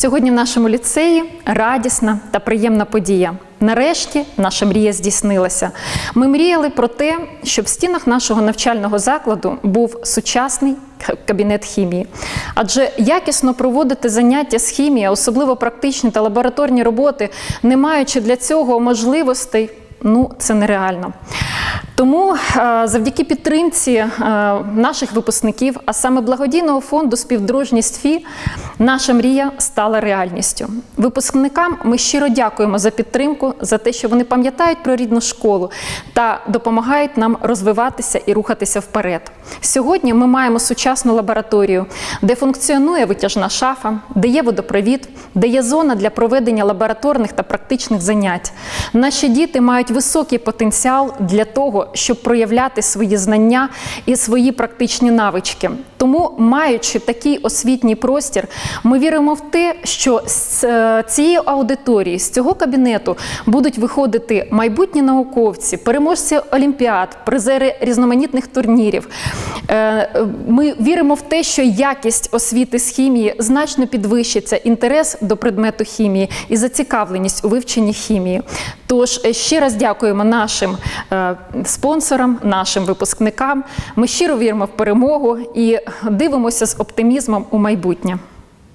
Сьогодні в нашому ліцеї радісна та приємна подія. Нарешті наша мрія здійснилася. Ми мріяли про те, щоб в стінах нашого навчального закладу був сучасний кабінет хімії. Адже якісно проводити заняття з хімії, особливо практичні та лабораторні роботи, не маючи для цього можливостей, ну це нереально. Тому е, завдяки підтримці е, наших випускників, а саме благодійного фонду Співдружність ФІ, наша мрія стала реальністю. Випускникам ми щиро дякуємо за підтримку, за те, що вони пам'ятають про рідну школу та допомагають нам розвиватися і рухатися вперед. Сьогодні ми маємо сучасну лабораторію, де функціонує витяжна шафа, де є водопровід, де є зона для проведення лабораторних та практичних занять. Наші діти мають високий потенціал для того, щоб проявляти свої знання і свої практичні навички. Тому, маючи такий освітній простір, ми віримо в те, що з е, цієї аудиторії, з цього кабінету будуть виходити майбутні науковці, переможці олімпіад, призери різноманітних турнірів. Е, Ми віримо в те, що якість освіти з хімії значно підвищиться, інтерес до предмету хімії і зацікавленість у вивченні хімії. Тож е, ще раз дякуємо нашим е, спонсорам, нашим випускникам. Ми щиро віримо в перемогу і дивимося з оптимізмом у майбутнє.